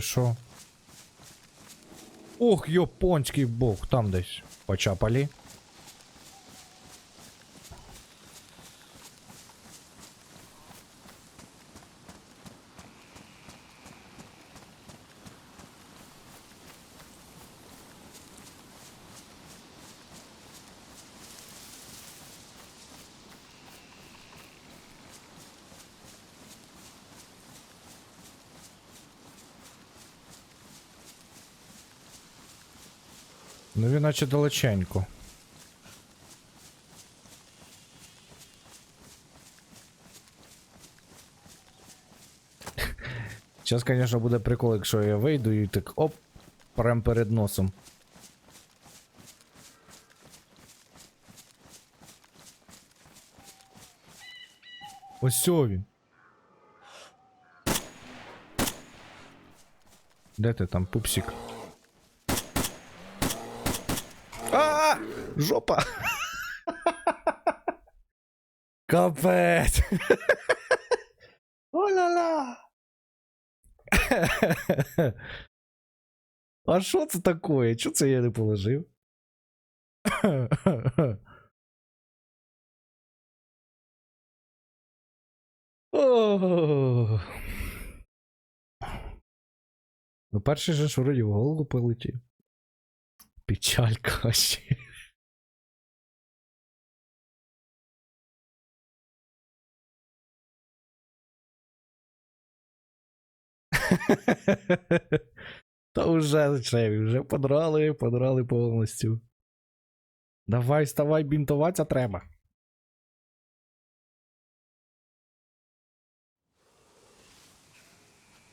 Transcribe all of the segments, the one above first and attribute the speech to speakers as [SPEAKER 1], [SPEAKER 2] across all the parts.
[SPEAKER 1] Що? Ох, йопонський бог, там десь. Почапалі. Ну він наче далеченько. Зараз, звісно, буде прикол, якщо я вийду і так оп, прям перед носом. Ось він. Де ти там, пупсик? А! Жопа! Капець! О-ля-ля! А що це таке? Чого це я не положив? О. Ну, перший же ж вроді в голову полетів. Печалька ще. Та вже Чеві, вже подрали, подрали повністю. Давай, ставай, бінтуватися треба.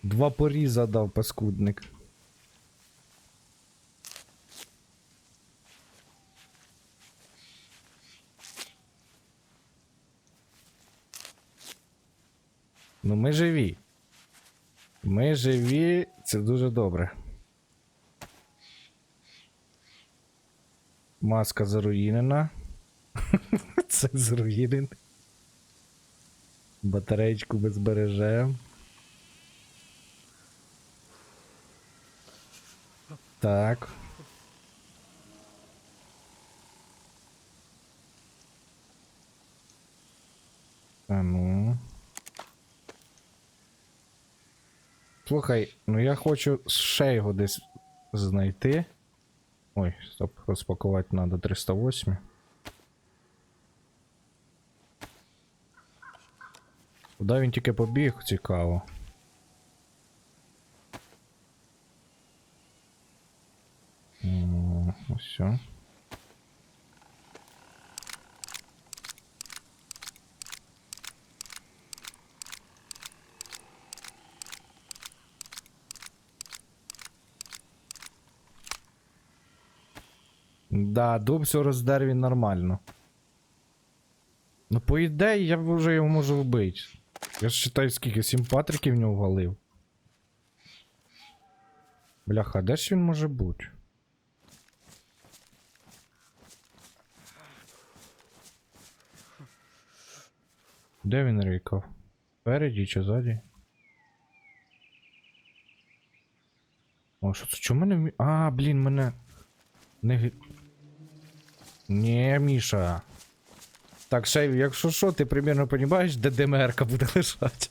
[SPEAKER 1] Два поріза дав паскудник. Ну, ми живі. Ми живі, це дуже добре. Маска заруїнена. це заруїнен. Батареечку ми збережемо. Так. А ну. Слухай, ну я хочу ще його десь знайти. Ой, стоп, розпакувати треба 308. Куди він тільки побіг, цікаво. Все. Да, дуб все він нормально. Ну, по ідеї, я вже його можу вбити. Я ж читаю, скільки сім патриків в нього валив. Бляха, де ж він може бути? Де він рейкав? Спереді чи ззаді? О, що це? Чому мене. А, блін, мене. Не. Не, Міша. Так, Шейв, якщо що, ти примерно розумієш, де ДМРка буде лежати.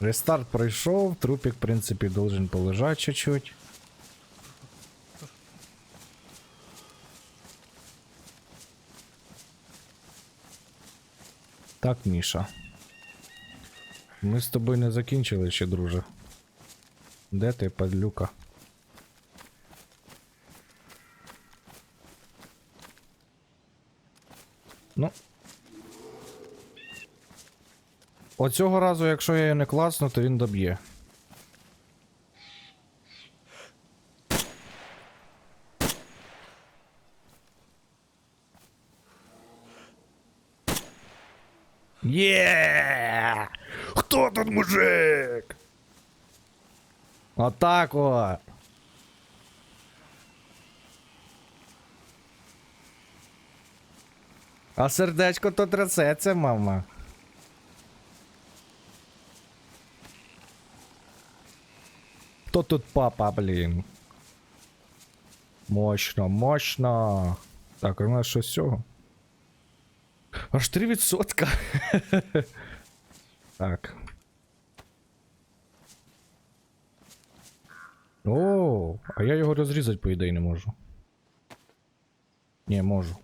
[SPEAKER 1] Рестарт пройшов, трупик, в принципі, должен полежати чуть-чуть. Так, Міша. Ми з тобою не закінчили ще, друже. Де ти, падлюка? Ну. Оцього разу, якщо я її не класну, то він доб'є. Є! Хто тут мужик? Отако. А сердечко то трясеться, мама. Хто тут папа, блін? Мощно, мощно. Так, у нас щось цього. Аж 3%. так. О, а я його розрізати, по ідеї, не можу. Ні, можу.